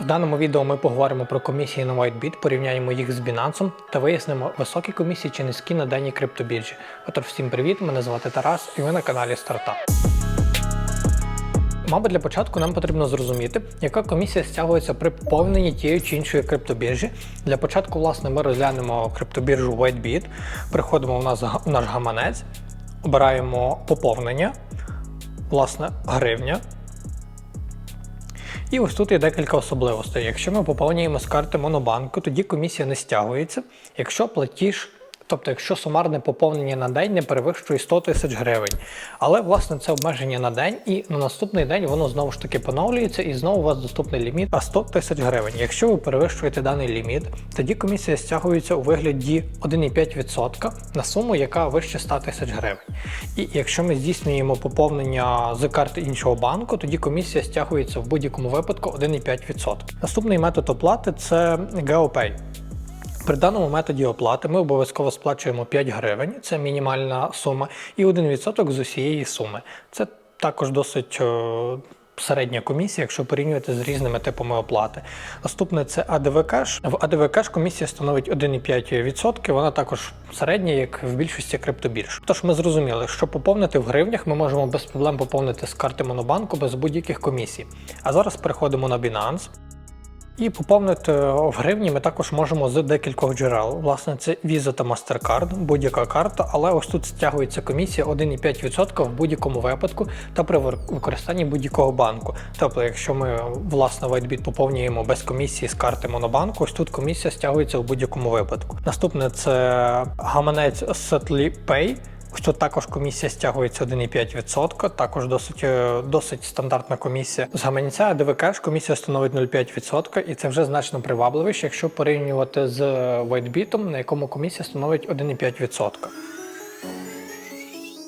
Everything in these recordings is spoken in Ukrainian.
В даному відео ми поговоримо про комісії на WhiteBit, порівняємо їх з Binance та вияснимо, високі комісії чи низькі на даній криптобіржі. Отож, всім привіт! Мене звати Тарас і ви на каналі Стартап. Мабуть, для початку нам потрібно зрозуміти, яка комісія стягується при поповненні тієї чи іншої криптобіржі. Для початку, власне, ми розглянемо криптобіржу WhiteBit, приходимо в нас в наш гаманець, обираємо поповнення, власне, гривня. І ось тут є декілька особливостей. Якщо ми поповнюємо з карти Монобанку, тоді комісія не стягується. Якщо платіж, тобто якщо сумарне поповнення на день не перевищує 100 тисяч гривень. Але власне це обмеження на день, і на наступний день воно знову ж таки поновлюється, і знову у вас доступний ліміт а 100 тисяч гривень. Якщо ви перевищуєте даний ліміт, тоді комісія стягується у вигляді 1,5% на суму, яка вище 100 тисяч гривень. І якщо ми здійснюємо поповнення з карти іншого банку, тоді комісія стягується в будь-якому випадку 1,5%. Наступний метод оплати це GeoPay. При даному методі оплати ми обов'язково сплачуємо 5 гривень, це мінімальна сума, і 1% з усієї суми. Це також досить е, середня комісія, якщо порівнювати з різними типами оплати. Наступне це ADV Cash. В ADV Cash комісія становить 1,5%, вона також середня, як в більшості криптобірж. Тож ми зрозуміли, що поповнити в гривнях ми можемо без проблем поповнити з карти Монобанку без будь-яких комісій. А зараз переходимо на Binance. І поповнити в гривні ми також можемо з декількох джерел. Власне, це Visa та MasterCard, будь-яка карта, але ось тут стягується комісія 1,5% в будь-якому випадку та при використанні будь-якого банку. Тобто, якщо ми власне WhiteBit поповнюємо без комісії з карти Монобанку, ось тут комісія стягується в будь-якому випадку. Наступне це гаманець Setly Pay. Тут також комісія стягується 1,5%, також досить е, досить стандартна комісія. З гаманця ДВКш комісія становить 0,5%, і це вже значно привабливіше, якщо порівнювати з WhiteBit, на якому комісія становить 1,5%.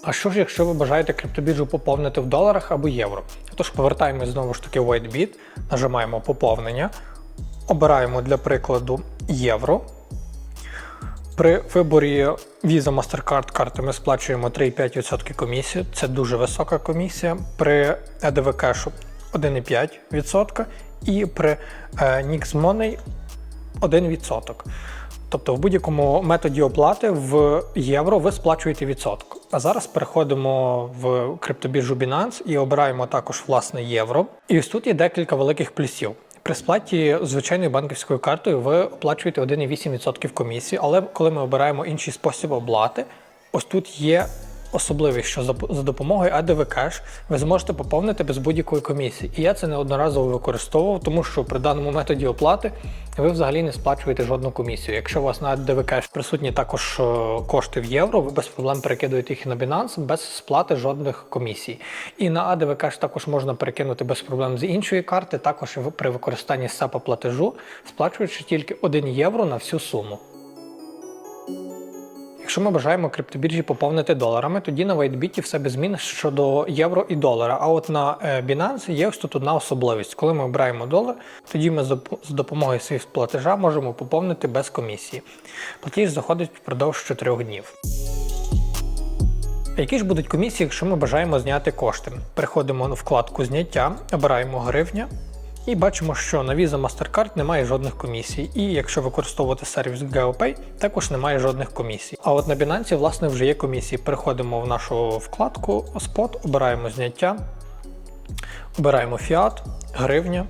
А що ж, якщо ви бажаєте криптобіржу поповнити в доларах або євро? Тож повертаємось знову ж таки в WhiteBit, нажимаємо поповнення, обираємо для прикладу євро. При виборі Visa MasterCard карти ми сплачуємо 3,5% комісії. Це дуже висока комісія. При EDV Cash 1,5% і при Nix Money 1%. Тобто в будь-якому методі оплати в євро ви сплачуєте відсоток. А зараз переходимо в криптобіржу Binance і обираємо також власне євро. І ось тут є декілька великих плюсів. При сплаті звичайною банківською картою ви оплачуєте 1,8% комісії, але коли ми обираємо інший спосіб оплати, ось тут є особливість, що за допомогою ADV ви зможете поповнити без будь-якої комісії. І я це неодноразово використовував, тому що при даному методі оплати ви взагалі не сплачуєте жодну комісію. Якщо у вас на ADV присутні також е, кошти в євро, ви без проблем перекидуєте їх на Binance без сплати жодних комісій. І на ADV також можна перекинути без проблем з іншої карти, також при використанні SEPA платежу, сплачуючи тільки 1 євро на всю суму. Якщо ми бажаємо криптобіржі поповнити доларами, тоді на WhiteBit все без змін щодо євро і долара. А от на е, Binance є ось тут одна особливість. Коли ми обираємо долар, тоді ми з допомогою SWIFT платежа можемо поповнити без комісії. Платіж заходить впродовж 4 днів. Які ж будуть комісії, якщо ми бажаємо зняти кошти? Переходимо на вкладку зняття, обираємо гривня. І бачимо, що на Visa MasterCard немає жодних комісій. І якщо використовувати сервіс GeoPay, також немає жодних комісій. А от на Binance, власне, вже є комісії. Переходимо в нашу вкладку Spot, обираємо зняття, обираємо фіат, гривня.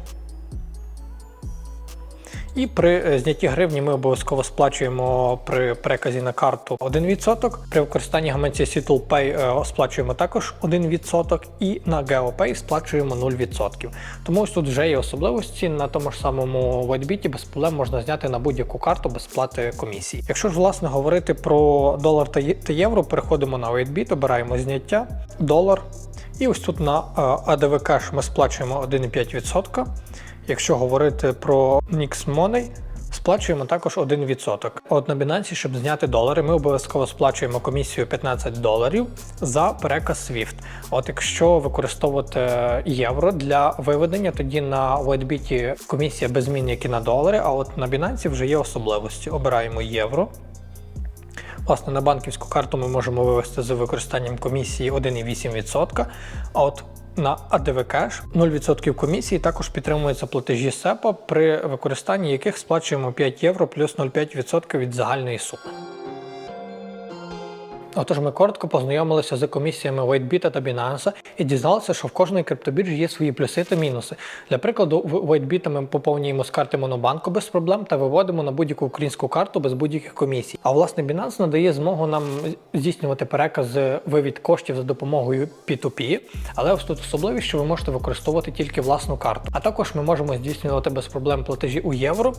І при е, знятті гривні ми обов'язково сплачуємо при переказі на карту 1%. При використанні гаманці SittlePay е, сплачуємо також 1%, і на GeoPay сплачуємо 0%. Тому ось тут вже є особливості на тому ж самому WhiteBit без проблем можна зняти на будь-яку карту без сплати комісії. Якщо ж власне говорити про долар та євро, переходимо на WhiteBit, обираємо зняття, долар. І ось тут на ADV Cash ми сплачуємо 1,5%. Якщо говорити про Nix Money, сплачуємо також 1%. От на Binance, щоб зняти долари, ми обов'язково сплачуємо комісію 15 доларів за переказ SWIFT. От якщо використовувати євро для виведення, тоді на WhiteBit комісія без змін, як і на долари, а от на Binance вже є особливості. Обираємо євро. Власне, на банківську карту ми можемо вивести з використанням комісії 1,8%. А от на ADV Cash, 0% комісії, також підтримуються платежі SEPA, при використанні яких сплачуємо 5 євро плюс 0,5% від загальної суми. Отож, ми коротко познайомилися з комісіями WhiteBit та Binance і дізналися, що в кожної криптобіржі є свої плюси та мінуси. Для прикладу, в WhiteBit ми поповнюємо з карти Монобанку без проблем та виводимо на будь-яку українську карту без будь-яких комісій. А власне Binance надає змогу нам здійснювати переказ вивід коштів за допомогою P2P, але ось тут особливість, що ви можете використовувати тільки власну карту. А також ми можемо здійснювати без проблем платежі у євро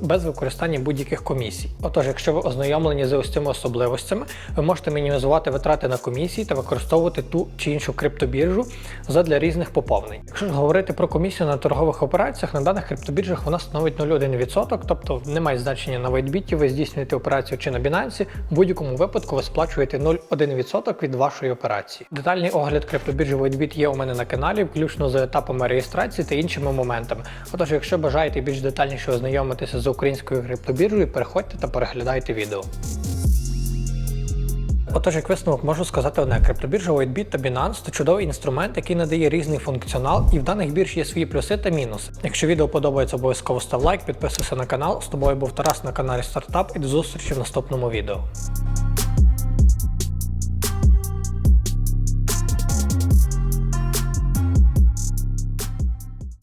без використання будь-яких комісій. Отож, якщо ви ознайомлені з ось цими особливостями, ви можете мінімізувати витрати на комісії та використовувати ту чи іншу криптобіржу задля різних поповнень. Якщо ж говорити про комісію на торгових операціях, на даних криптобіржах вона становить 0,1%, тобто немає значення на WhiteBit, ви здійснюєте операцію чи на Binance, в будь-якому випадку ви сплачуєте 0,1% від вашої операції. Детальний огляд криптобіржі WhiteBit є у мене на каналі, включно з етапами реєстрації та іншими моментами. Отож, якщо бажаєте більш детальніше ознайомитися з українською криптобіржею, переходьте та переглядайте відео. Отож, як висновок можу сказати одне, криптобіржа WhiteBit та Binance це чудовий інструмент, який надає різний функціонал, і в даних бірж є свої плюси та мінуси. Якщо відео подобається, обов'язково став лайк, підписуйся на канал. З тобою був Тарас на каналі Стартап і до зустрічі в наступному відео.